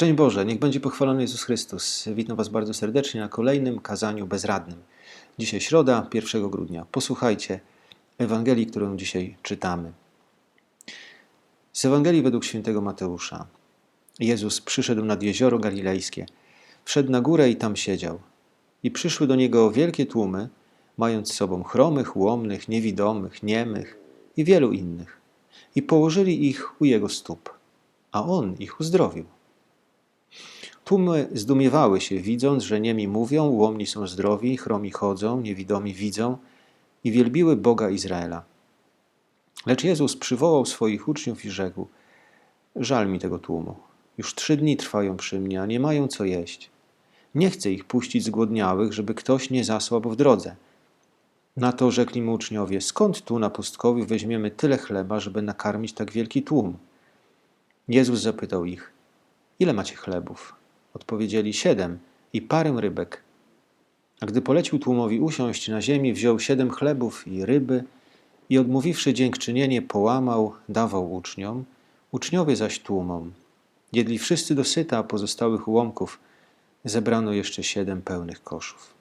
Szczęść Boże, niech będzie pochwalony Jezus Chrystus. Witam Was bardzo serdecznie na kolejnym kazaniu bezradnym. Dzisiaj środa, 1 grudnia. Posłuchajcie Ewangelii, którą dzisiaj czytamy. Z Ewangelii według świętego Mateusza. Jezus przyszedł nad jezioro galilejskie. Wszedł na górę i tam siedział. I przyszły do niego wielkie tłumy, mając z sobą chromych, łomnych, niewidomych, niemych i wielu innych. I położyli ich u jego stóp, a on ich uzdrowił. Tłumy zdumiewały się, widząc, że niemi mówią, łomni są zdrowi, chromi chodzą, niewidomi widzą i wielbiły Boga Izraela. Lecz Jezus przywołał swoich uczniów i rzekł: Żal mi tego tłumu. Już trzy dni trwają przy mnie, a nie mają co jeść. Nie chcę ich puścić zgłodniałych, żeby ktoś nie zasłabł w drodze. Na to rzekli mu uczniowie: Skąd tu na pustkowiu weźmiemy tyle chleba, żeby nakarmić tak wielki tłum? Jezus zapytał ich: Ile macie chlebów? Odpowiedzieli siedem i parę rybek. A gdy polecił tłumowi usiąść na ziemi, wziął siedem chlebów i ryby i odmówiwszy dziękczynienie, połamał, dawał uczniom, uczniowie zaś tłumom. Jedli wszyscy dosyta, a pozostałych ułomków zebrano jeszcze siedem pełnych koszów.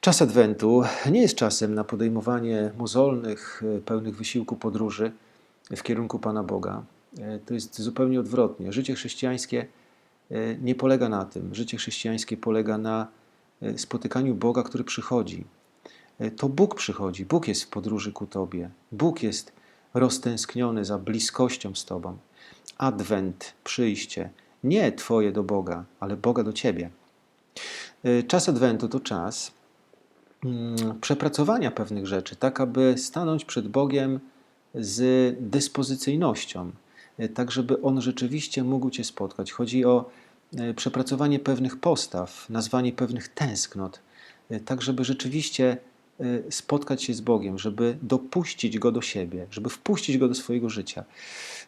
Czas Adwentu nie jest czasem na podejmowanie mozolnych, pełnych wysiłku podróży w kierunku Pana Boga. To jest zupełnie odwrotnie. Życie chrześcijańskie nie polega na tym. Życie chrześcijańskie polega na spotykaniu Boga, który przychodzi. To Bóg przychodzi, Bóg jest w podróży ku Tobie. Bóg jest roztęskniony za bliskością z Tobą. Adwent, przyjście, nie Twoje do Boga, ale Boga do Ciebie. Czas Adwentu to czas mm, przepracowania pewnych rzeczy, tak aby stanąć przed Bogiem z dyspozycyjnością, tak żeby On rzeczywiście mógł Cię spotkać. Chodzi o przepracowanie pewnych postaw, nazwanie pewnych tęsknot, tak żeby rzeczywiście spotkać się z Bogiem, żeby dopuścić Go do siebie, żeby wpuścić Go do swojego życia,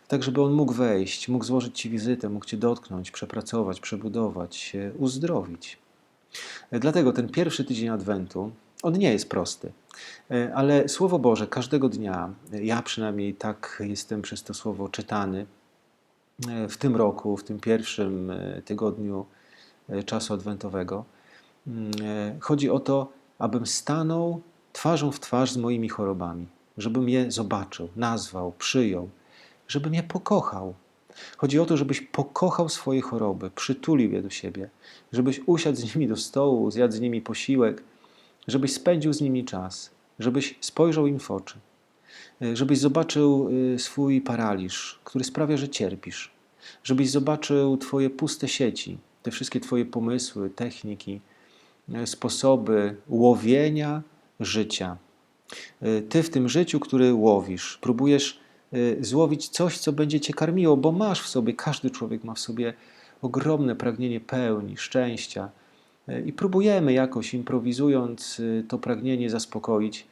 tak żeby On mógł wejść, mógł złożyć Ci wizytę, mógł Cię dotknąć, przepracować, przebudować, uzdrowić. Dlatego ten pierwszy tydzień Adwentu, on nie jest prosty, ale Słowo Boże każdego dnia, ja przynajmniej tak jestem przez to Słowo czytany, w tym roku, w tym pierwszym tygodniu czasu adwentowego, chodzi o to, abym stanął twarzą w twarz z moimi chorobami, żebym je zobaczył, nazwał, przyjął, żebym je pokochał. Chodzi o to, żebyś pokochał swoje choroby, przytulił je do siebie, żebyś usiadł z nimi do stołu, zjadł z nimi posiłek, żebyś spędził z nimi czas, żebyś spojrzał im w oczy, żebyś zobaczył swój paraliż, który sprawia, że cierpisz, żebyś zobaczył Twoje puste sieci, te wszystkie Twoje pomysły, techniki, sposoby łowienia życia. Ty w tym życiu, który łowisz, próbujesz złowić coś, co będzie cię karmiło, bo masz w sobie, każdy człowiek ma w sobie ogromne pragnienie pełni, szczęścia. I próbujemy jakoś, improwizując, to pragnienie zaspokoić,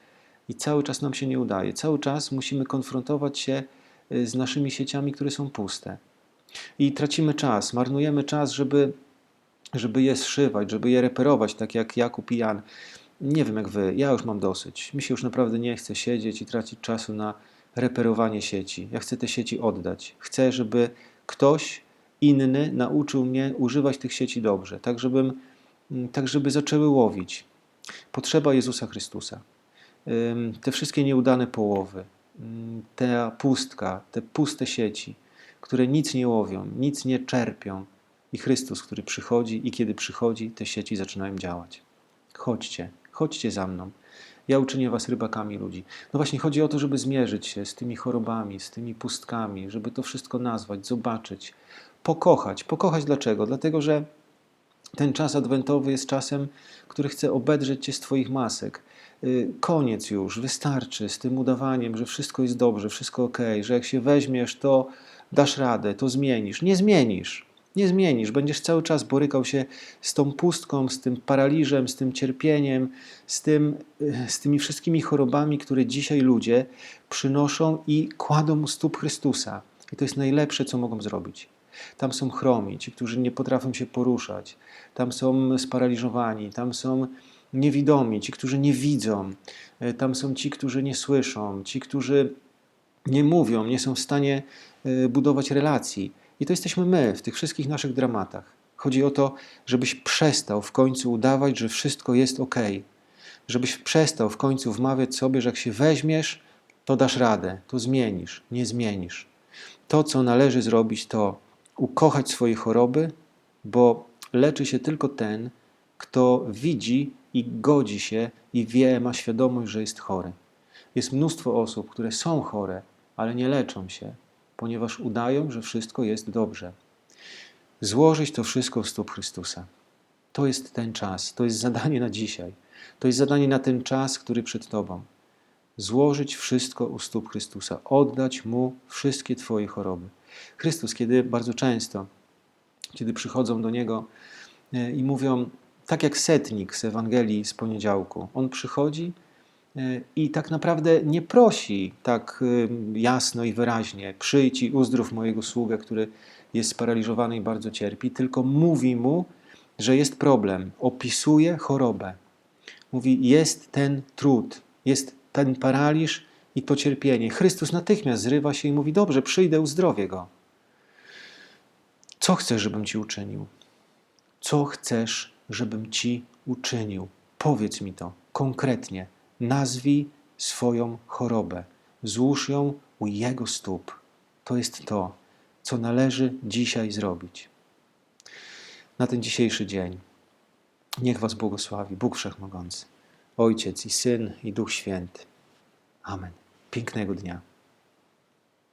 i cały czas nam się nie udaje. Cały czas musimy konfrontować się z naszymi sieciami, które są puste. I tracimy czas, marnujemy czas, żeby żeby je zszywać, żeby je reperować, tak jak Jakub i Jan. Nie wiem jak wy, ja już mam dosyć. Mi się już naprawdę nie chce siedzieć i tracić czasu na reperowanie sieci. Ja chcę te sieci oddać. Chcę, żeby ktoś inny nauczył mnie używać tych sieci dobrze, tak, żebym, tak żeby zaczęły łowić. Potrzeba Jezusa Chrystusa. Te wszystkie nieudane połowy, ta pustka, te puste sieci, które nic nie łowią, nic nie czerpią, i Chrystus, który przychodzi, i kiedy przychodzi, te sieci zaczynają działać. Chodźcie, chodźcie za mną. Ja uczynię was rybakami ludzi. No właśnie, chodzi o to, żeby zmierzyć się z tymi chorobami, z tymi pustkami, żeby to wszystko nazwać, zobaczyć, pokochać. Pokochać dlaczego? Dlatego, że ten czas adwentowy jest czasem, który chce obedrzeć cię z twoich masek. Koniec już, wystarczy z tym udawaniem, że wszystko jest dobrze, wszystko ok, że jak się weźmiesz, to dasz radę, to zmienisz. Nie zmienisz. Nie zmienisz, będziesz cały czas borykał się z tą pustką, z tym paraliżem, z tym cierpieniem, z, tym, z tymi wszystkimi chorobami, które dzisiaj ludzie przynoszą i kładą u stóp Chrystusa. I to jest najlepsze, co mogą zrobić. Tam są chromi, ci, którzy nie potrafią się poruszać, tam są sparaliżowani, tam są niewidomi, ci, którzy nie widzą, tam są ci, którzy nie słyszą, ci, którzy nie mówią, nie są w stanie budować relacji I to jesteśmy my w tych wszystkich naszych dramatach. Chodzi o to, żebyś przestał w końcu udawać, że wszystko jest ok. Żebyś przestał w końcu wmawiać sobie, że jak się weźmiesz, to dasz radę, to zmienisz. Nie zmienisz. To, co należy zrobić, to ukochać swoje choroby, bo leczy się tylko ten, kto widzi i godzi się i wie, ma świadomość, że jest chory. Jest mnóstwo osób, które są chore, ale nie leczą się, ponieważ udają, że wszystko jest dobrze. Złożyć to wszystko w stóp Chrystusa. To jest ten czas, to jest zadanie na dzisiaj. To jest zadanie na ten czas, który przed Tobą. Złożyć wszystko u stóp Chrystusa, oddać Mu wszystkie Twoje choroby. Chrystus, kiedy bardzo często, kiedy przychodzą do Niego e, i mówią, tak jak setnik z Ewangelii z poniedziałku, on przychodzi e, i tak naprawdę nie prosi tak e, jasno i wyraźnie: przyjdź i uzdrów mojego sługę, który jest sparaliżowany i bardzo cierpi, tylko mówi mu, że jest problem, opisuje chorobę. Mówi: jest ten trud, jest ten paraliż i to cierpienie. Chrystus natychmiast zrywa się i mówi: Dobrze, przyjdę, uzdrowię go. Co chcesz, żebym ci uczynił? Co chcesz, żebym ci uczynił? Powiedz mi to konkretnie. Nazwij swoją chorobę. Złóż ją u Jego stóp. To jest to, co należy dzisiaj zrobić. Na ten dzisiejszy dzień niech Was błogosławi Bóg Wszechmogący, Ojciec i Syn i Duch Święty. Amen. Pięknego dnia.